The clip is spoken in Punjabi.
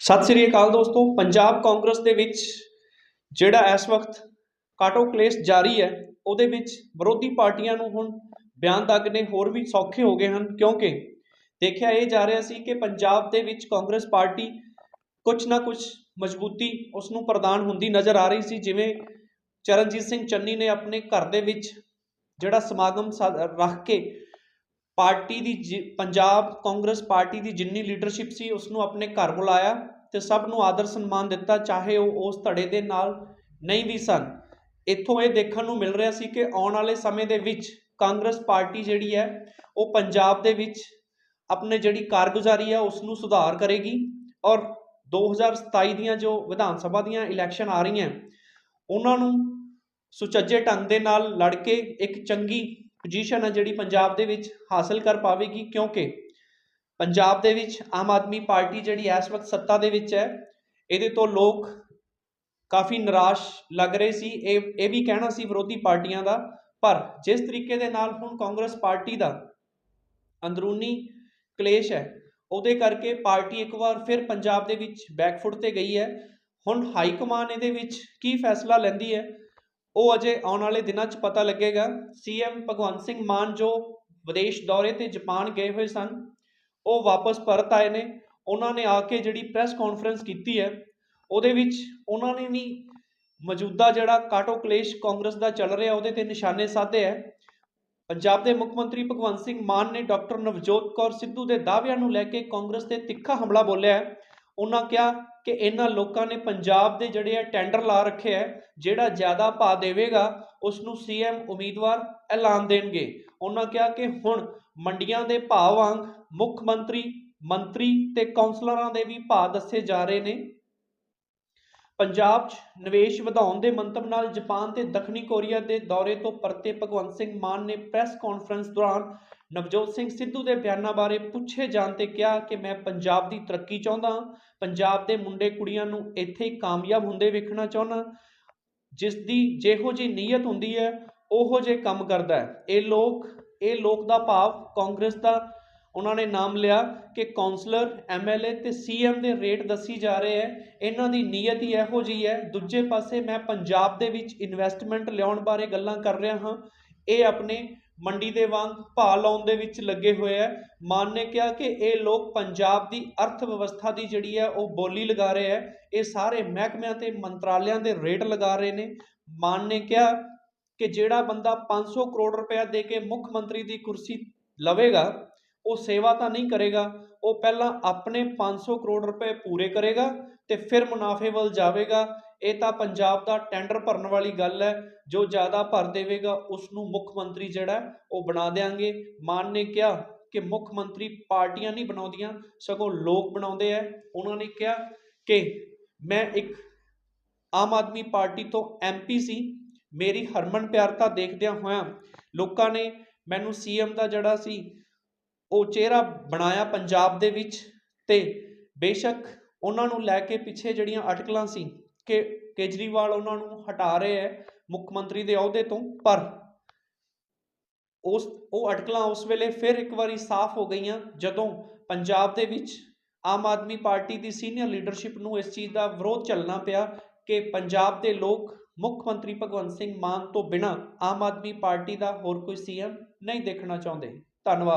ਸਤਿ ਸ੍ਰੀ ਅਕਾਲ ਦੋਸਤੋ, ਪੰਜਾਬ ਕਾਂਗਰਸ ਦੇ ਵਿੱਚ ਜਿਹੜਾ ਇਸ ਵਕਤ ਕਾਟੋ ਕਲੇਸ਼ ਜਾਰੀ ਹੈ, ਉਹਦੇ ਵਿੱਚ ਵਿਰੋਧੀ ਪਾਰਟੀਆਂ ਨੂੰ ਹੁਣ ਬਿਆਨ ਦਾਗਣੇ ਹੋਰ ਵੀ ਸੌਖੇ ਹੋ ਗਏ ਹਨ, ਕਿਉਂਕਿ ਦੇਖਿਆ ਇਹ ਜਾ ਰਿਹਾ ਸੀ ਕਿ ਪੰਜਾਬ ਦੇ ਵਿੱਚ ਕਾਂਗਰਸ ਪਾਰਟੀ ਕੁਝ ਨਾ ਕੁਝ ਮਜ਼ਬੂਤੀ ਉਸ ਨੂੰ ਪ੍ਰਦਾਨ ਹੁੰਦੀ ਨਜ਼ਰ ਆ ਰਹੀ ਸੀ, ਜਿਵੇਂ ਚਰਨਜੀਤ ਸਿੰਘ ਚੰਨੀ ਨੇ ਆਪਣੇ ਘਰ ਦੇ ਵਿੱਚ ਜਿਹੜਾ ਸਮਾਗਮ ਸਾ- ਰੱਖ ਕੇ ਪਾਰਟੀ ਦੀ ਜਿ- ਪੰਜਾਬ ਕਾਂਗਰਸ ਪਾਰਟੀ ਦੀ ਜਿੰਨੀ ਲੀਡਰਸ਼ਿਪ ਸੀ ਉਸ ਨੂੰ ਆਪਣੇ ਘਰ ਬੁਲਾਇਆ ਤੇ ਸਭ ਨੂੰ ਆਦਰ ਸਨਮਾਨ ਦਿੱਤਾ, ਚਾਹੇ ਉਹ ਉਸ ਧੜੇ ਦੇ ਨਾਲ ਨਹੀਂ ਵੀ ਸਨ। ਇੱਥੋਂ ਇਹ ਦੇਖਣ ਨੂੰ ਮਿਲ ਰਿਹਾ ਸੀ ਕਿ ਆਉਣ ਵਾਲੇ ਸਮੇਂ ਦੇ ਵਿੱਚ ਕਾਂਗਰਸ ਪਾਰਟੀ ਜਿਹੜੀ ਹੈ, ਉਹ ਪੰਜਾਬ ਦੇ ਵਿੱਚ ਆਪਣੇ ਜਿਹੜੀ ਕਾਰਗੁਜ਼ਾਰੀ ਹੈ ਉਸ ਨੂੰ ਸੁਧਾਰ ਕਰੇਗੀ ਔਰ 2027 ਦੀਆਂ ਜੋ ਵਿਧਾਨ ਸਭਾ ਦੀਆਂ ਇਲੈਕਸ਼ਨ ਆ ਰਹੀਆਂ, ਉਹਨਾਂ ਨੂੰ ਸੁਚੱਜੇ ਢੰਗ ਦੇ ਨਾਲ ਲੜ ਕੇ ਇੱਕ ਚੰਗੀ ਪੋਜੀਸ਼ਨ ਹੈ ਜਿਹੜੀ ਪੰਜਾਬ ਦੇ ਵਿੱਚ ਹਾਸਲ ਕਰ ਪਾਵੇਗੀ, ਕਿਉਂਕਿ ਪੰਜਾਬ ਦੇ ਵਿੱਚ ਆਮ ਆਦਮੀ ਪਾਰਟੀ ਜਿਹੜੀ ਇਸ ਵਕਤ ਸੱਤਾ ਦੇ ਵਿੱਚ ਹੈ, ਇਹਦੇ ਤੋਂ ਲੋਕ ਕਾਫੀ ਨਿਰਾਸ਼ ਲੱਗ ਰਹੇ ਸੀ, ਇਹ ਇਹ ਵੀ ਕਹਿਣਾ ਸੀ ਵਿਰੋਧੀ ਪਾਰਟੀਆਂ ਦਾ, ਪਰ ਜਿਸ ਤਰੀਕੇ ਦੇ ਨਾਲ ਹੁਣ ਕਾਂਗਰਸ ਪਾਰਟੀ ਦਾ ਅੰਦਰੂਨੀ ਕਲੇਸ਼ ਹੈ, ਉਹਦੇ ਕਰਕੇ ਪਾਰਟੀ ਇੱਕ ਵਾਰ ਫਿਰ ਪੰਜਾਬ ਦੇ ਵਿੱਚ ਬੈਕਫੁੱਟ ਤੇ ਗਈ ਹੈ। ਹੁਣ ਹਾਈ ਕਮਾਨ ਇਹਦੇ ਵਿੱਚ ਕੀ ਫੈਸਲਾ ਲੈਂਦੀ ਹੈ ਉਹ ਅਜੇ ਆਉਣ ਵਾਲੇ ਦਿਨਾਂ 'ਚ ਪਤਾ ਲੱਗੇਗਾ। ਸੀਐਮ ਭਗਵੰਤ ਸਿੰਘ ਮਾਨ ਜੋ ਵਿਦੇਸ਼ ਦੌਰੇ ਤੇ ਜਾਪਾਨ ਗਏ ਹੋਏ ਸਨ, ਉਹ ਵਾਪਸ ਪਰਤ ਆਏ ਨੇ। ਉਹਨਾਂ ਨੇ ਆ ਕੇ ਜਿਹੜੀ ਪ੍ਰੈਸ ਕਾਨਫਰੰਸ ਕੀਤੀ ਹੈ, ਉਹਦੇ ਵਿੱਚ ਉਹਨਾਂ ਨੇ ਵੀ ਮੌਜੂਦਾ ਜਿਹੜਾ ਕਾਟੋ ਕਲੇਸ਼ ਕਾਂਗਰਸ ਦਾ ਚੱਲ ਰਿਹਾ, ਉਹਦੇ ਤੇ ਨਿਸ਼ਾਨੇ ਸਾਧੇ ਹੈ। ਪੰਜਾਬ ਦੇ ਮੁੱਖ ਮੰਤਰੀ ਭਗਵੰਤ ਸਿੰਘ ਮਾਨ ਨੇ ਡਾਕਟਰ ਨਵਜੋਤ ਕੌਰ ਸਿੱਧੂ ਦੇ ਦਾਅਵਿਆਂ ਨੂੰ ਲੈ ਕੇ ਕਾਂਗਰਸ ਤੇ ਤਿੱਖਾ ਹਮਲਾ ਬੋਲਿਆ ਹੈ। ਉਹਨਾਂ ਕਿਹਾ ਕਿ ਇਹਨਾਂ ਲੋਕਾਂ ਨੇ ਪੰਜਾਬ ਦੇ ਜਿਹੜੇ ਆ ਟੈਂਡਰ ਲਾ ਰੱਖੇ ਹੈ ਜਿਹੜਾ ਜ਼ਿਆਦਾ ਭਾਅ ਦੇਵੇਗਾ ਉਸ ਨੂੰ ਸੀਐਮ ਉਮੀਦਵਾਰ ਐਲਾਨ ਦੇਣਗੇ। ਉਹਨਾਂ ਕਿਹਾ ਕਿ ਹੁਣ ਮੰਡੀਆਂ ਦੇ ਭਾਅ ਵਾਂਗ ਮੁੱਖ ਮੰਤਰੀ ਮੰਤਰੀ ਤੇ ਕੌਂਸਲਰਾਂ ਦੇ ਵੀ ਭਾਅ ਦੱਸੇ ਜਾ ਰਹੇ ਨੇ। ਪੰਜਾਬ 'ਚ ਨਿਵੇਸ਼ ਵਧਾਉਣ ਦੇ ਮੰਤਵ ਨਾਲ ਜਾਪਾਨ ਤੇ ਦੱਖਣੀ ਕੋਰੀਆ ਦੇ ਦੌਰੇ ਤੋਂ ਪਰਤੇ ਭਗਵੰਤ ਸਿੰਘ ਮਾਨ ਨੇ ਪ੍ਰੈਸ ਕਾਨਫਰੰਸ ਦੌਰਾਨ ਨਵਜੋਤ ਸਿੰਘ ਸਿੱਧੂ ਦੇ ਬਿਆਨਾਂ ਬਾਰੇ ਪੁੱਛੇ ਜਾਣ ਤੇ ਕਿਹਾ ਕਿ ਮੈਂ ਪੰਜਾਬ ਦੀ ਤਰੱਕੀ ਚਾਹੁੰਦਾ ਹਾਂ, ਪੰਜਾਬ ਦੇ ਮੁੰਡੇ ਕੁੜੀਆਂ ਨੂੰ ਇੱਥੇ ਹੀ ਕਾਮਯਾਬ ਹੁੰਦੇ ਵੇਖਣਾ ਚਾਹੁੰਦਾ ਜਿਸ ਦੀ ਜਿਹੋ ਜੀ ਨੀਅਤ ਹੁੰਦੀ ਹੈ, ਉਹੋ ਜੇ ਕੰਮ ਕਰਦਾ ਹੈ। ਇਹ ਲੋਕ ਇਹ ਲੋਕ ਦਾ ਭਾਵ ਕਾਂਗਰਸ ਦਾ ਉਹਨਾਂ ਨੇ ਨਾਮ ਲਿਆ ਕਿ ਕਾਉਂਸਲਰ ਐਮਐਲਏ ਤੇ ਸੀਐਮ ਦੇ ਰੇਟ ਦੱਸੀ ਜਾ ਰਹੇ ਹੈ। ਇਹਨਾਂ ਦੀ ਨੀਅਤ ਹੀ ਇਹੋ ਜੀ ਹੈ। ਦੂਜੇ ਪਾਸੇ ਮੈਂ ਪੰਜਾਬ ਦੇ ਵਿੱਚ ਇਨਵੈਸਟਮੈਂਟ ਲਿਆਉਣ ਬਾਰੇ ਗੱਲਾਂ ਕਰ ਰਿਹਾ ਹਾਂ। ਇਹ ਆਪਣੇ ਮੰਡੀ ਦੇ ਵਾਂਗ ਭਾਅ ਲਾਉਣ ਦੇ ਵਿੱਚ ਲੱਗੇ ਹੋਏ ਹੈ। ਮਾਨ ਨੇ ਕਿਹਾ ਕਿ ਇਹ ਲੋਕ ਪੰਜਾਬ ਦੀ ਅਰਥ ਵਿਵਸਥਾ ਦੀ ਜਿਹੜੀ ਹੈ, ਉਹ ਬੋਲੀ ਲਗਾ ਰਹੇ ਹੈ। ਇਹ ਸਾਰੇ ਮਹਿਕਮਿਆਂ ਤੇ ਮੰਤਰਾਲਿਆਂ ਦੇ ਰੇਟ ਲਗਾ ਰਹੇ ਨੇ। ਮਾਨ ਨੇ ਕਿਹਾ ਕਿ ਜਿਹੜਾ ਬੰਦਾ 500 ਕਰੋੜ ਰੁਪਇਆ ਦੇ ਕੇ ਮੁੱਖ ਮੰਤਰੀ ਦੀ ਕੁਰਸੀ ਲਵੇਗਾ ਉਹ ਸੇਵਾ ਤਾਂ ਨਹੀਂ ਕਰੇਗਾ, ਉਹ ਪਹਿਲਾਂ ਆਪਣੇ 500 ਕਰੋੜ ਰੁਪਏ ਪੂਰੇ ਕਰੇਗਾ ਤੇ ਫਿਰ ਮੁਨਾਫੇ ਵੱਲ ਜਾਵੇਗਾ। ਇਹ ਤਾਂ ਪੰਜਾਬ ਦਾ ਟੈਂਡਰ ਭਰਨ ਵਾਲੀ ਗੱਲ ਹੈ, ਜੋ ਜ਼ਿਆਦਾ ਭਰ ਦੇਵੇਗਾ ਉਸ ਨੂੰ ਮੁੱਖ ਮੰਤਰੀ ਜਿਹੜਾ ਉਹ ਬਣਾ ਦੇਾਂਗੇ ਮਾਨ ਨੇ ਕਿਹਾ ਕਿ ਮੁੱਖ ਮੰਤਰੀ ਪਾਰਟੀਆਂ ਨਹੀਂ ਬਣਾਉਂਦੀਆਂ, ਸਗੋਂ ਲੋਕ ਬਣਾਉਂਦੇ ਆ ਉਹਨਾਂ ਨੇ ਕਿਹਾ ਕਿ ਮੈਂ ਇੱਕ ਆਮ ਆਦਮੀ ਪਾਰਟੀ ਤੋਂ ਐਮਪੀ ਸੀ, ਮੇਰੀ ਹਰਮਨ ਪਿਆਰਤਾ ਦੇਖਦਿਆਂ ਹੋਇਆਂ ਲੋਕਾਂ ਨੇ ਮੈਨੂੰ ਸੀਐਮ ਦਾ ਜਿਹੜਾ ਸੀ ਉਹ ਚਿਹਰਾ ਬਣਾਇਆ ਪੰਜਾਬ ਦੇ ਵਿੱਚ ਤੇ ਬੇਸ਼ੱਕ ਉਹਨਾਂ ਨੂੰ ਲੈ ਕੇ ਪਿੱਛੇ ਜਿਹੜੀਆਂ ਅਟਕਲਾਂ ਸੀ ਕਿ ਕੇਜਰੀਵਾਲ ਉਹਨਾਂ ਨੂੰ ਹਟਾ ਰਹੇ ਹੈ ਮੁੱਖ ਮੰਤਰੀ ਦੇ ਅਹੁਦੇ ਤੋਂ, ਪਰ ਉਸ, ਉਹ ਅਟਕਲਾਂ ਉਸ ਵੇਲੇ ਫਿਰ ਇੱਕ ਵਾਰੀ ਸਾਫ਼ ਹੋ ਗਈਆਂ ਜਦੋਂ ਪੰਜਾਬ ਦੇ ਵਿੱਚ ਆਮ ਆਦਮੀ ਪਾਰਟੀ ਦੀ ਸੀਨੀਅਰ ਲੀਡਰਸ਼ਿਪ ਨੂੰ ਇਸ ਚੀਜ਼ ਦਾ ਵਿਰੋਧ ਚੱਲਣਾ ਪਿਆ ਕਿ ਪੰਜਾਬ ਦੇ ਲੋਕ ਮੁੱਖ ਮੰਤਰੀ ਭਗਵੰਤ ਸਿੰਘ ਮਾਨ ਤੋਂ ਬਿਨਾਂ ਆਮ ਆਦਮੀ ਪਾਰਟੀ ਦਾ ਹੋਰ ਕੋਈ ਸੀਐਮ ਨਹੀਂ ਦੇਖਣਾ ਚਾਹੁੰਦੇ। ਧੰਨਵਾਦ।